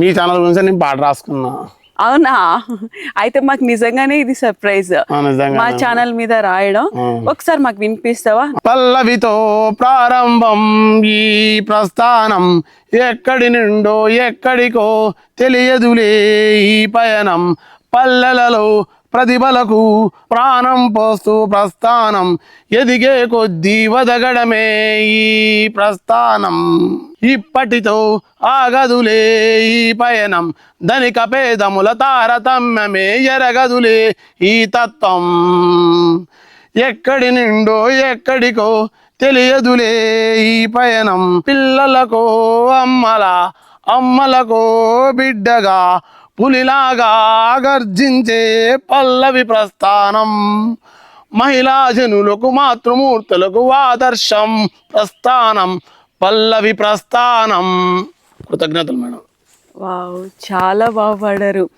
మీ channel గురించి నేను పాట రాసుకున్నా. అవునా? అయితే మాకు నిజంగానే ఇది సర్ప్రైజ్ మా ఛానల్ మీద రాయడం. ఒకసారి మాకు వినిపిస్తావా? పల్లవితో ప్రారంభం ఈ ప్రస్థానం ఎక్కడి నుండో ఎక్కడికో తెలియదులే ఈ పయనం. పల్లెలలో ప్రతిభలకు ప్రాణం పోస్తూ ప్రస్థానం. ఎదిగే కొద్దీ వదగడమే ఈ ప్రస్థానం. ఇప్పటితో ఆగదులే ఈ పయనం. ధనిక పేదముల తారతమ్యమే ఎరగదులే ఈ తత్వం. ఎక్కడి నుండో ఎక్కడికో తెలియదులే ఈ పయనం. పిల్లలకో అమ్మల అమ్మలకో బిడ్డగా పులిలాగా గర్జించే పల్లవి ప్రస్థానం. మహిళా జనులకు మాతృమూర్తులకు ఆదర్శం ప్రస్థానం. పల్లవి ప్రస్థానం. కృతజ్ఞతలు మేడం. వావ్ చాలా బాగా పాడారు.